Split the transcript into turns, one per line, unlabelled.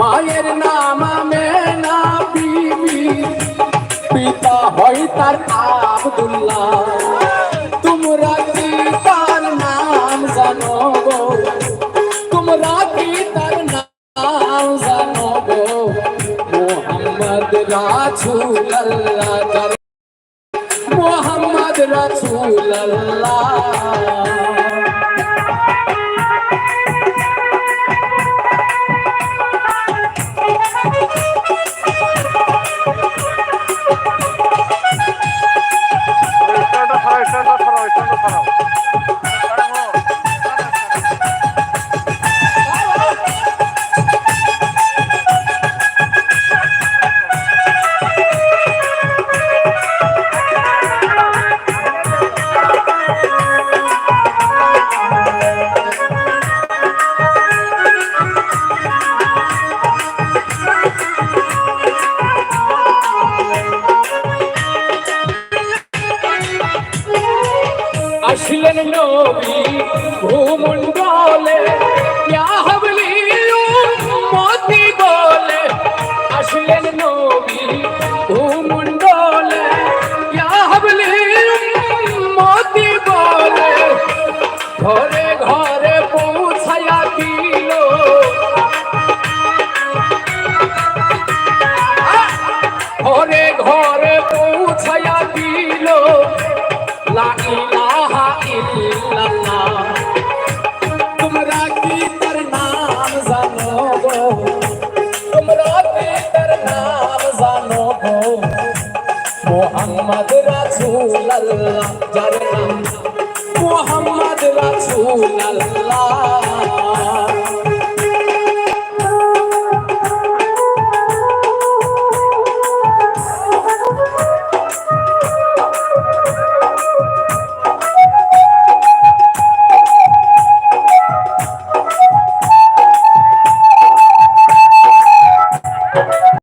মায়ের নাম
মেনা বিবি। পিতা হয় তার আব্দুল্লাহ। তোমরা কি তার নাম জানো গো? তোমরা কি তার নাম জানো গো? মোহাম্মদ রাসূলুল্লাহ মোহাম্মদ রাসূলুল্লাহ
স্ট্যান্ডটা সরাও স্ট্যান্ডটা সরাও স্ট্যান্ডটা
আসলেন নবী ভূমণ্ডলে ইয়া হাবলি বলে। আসলেন নবী ভূমণ্ডলে ইয়া হাবলি বলে। ঘরে ঘরে পৌঁছায়া দিল। ঘরে ঘরে পৌঁছায়া দিল। লা ইলাহা ইল্লাল্লাহ তোমরা কি তার নাম জানো গো তোমরা কি তার নাম জানো গো মোহাম্মদ রাসূলুল্লাহ যার নাম মোহাম্মদ রাসূলুল্লাহ